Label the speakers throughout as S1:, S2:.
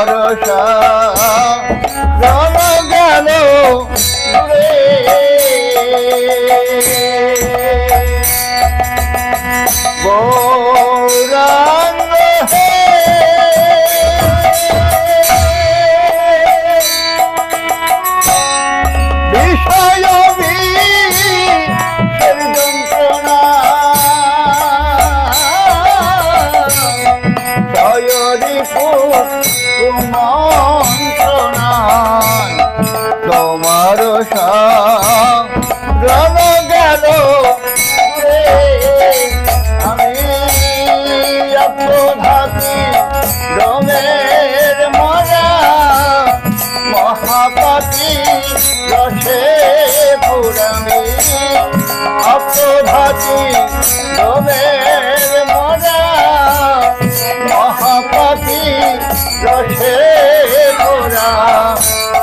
S1: তোমার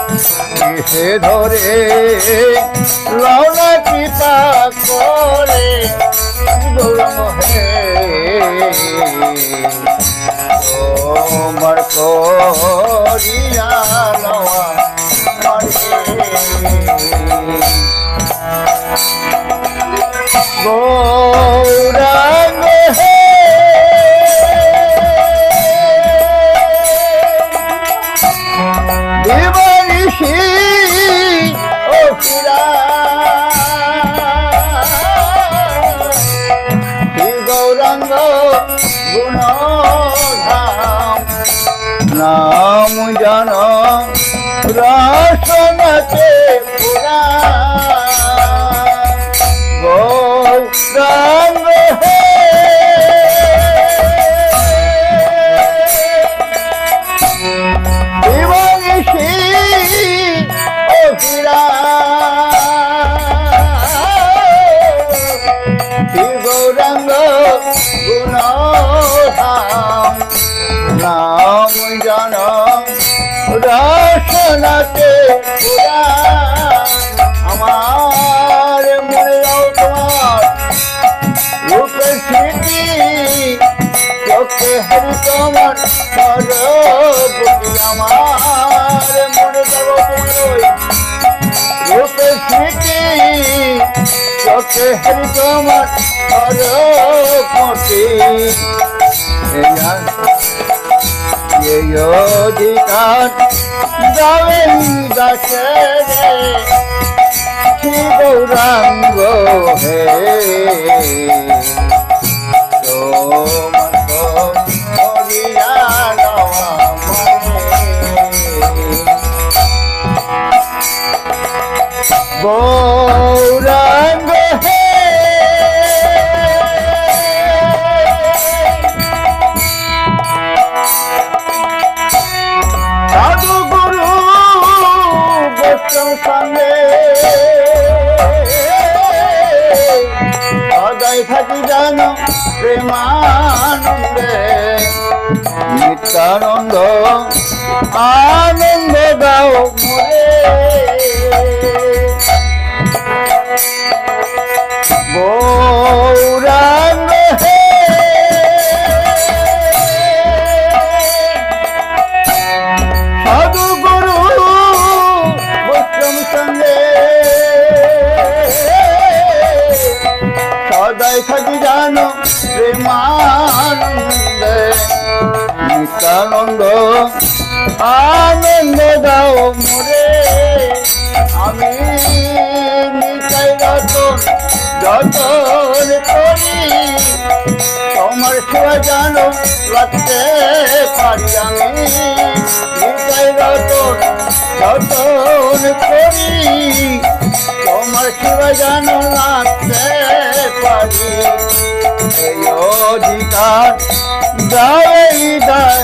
S1: কিসে ধরে লওনা কৃপা করে? তোমার করিয়া লওয়া গৌরাঙ্গ নাম জন রসনতে পুরা। পুরা আমার মনে তোমার রূপে স্মৃতি চোখে হরি তোমার আমার মনে যাব তুমি ওই রূপে স্মৃতি চোখে হরি তোমার সরবতি অধিকার যাবেন দাসে গৌরাঙ্গ হে। সঙ্গে। সদাই থাকি জানো প্রেমানন্দে নিত্যানন্দ আনন্দ দাও মোরে। আনন্দ দাও মোরে। আমি নিতাই যতন করি। তোমার সেবা জানো রাখতে পারি আমি। নিতাই রতন করি। তোমার সেবা যেন রাখতে পারি। অধিকার দায় দায়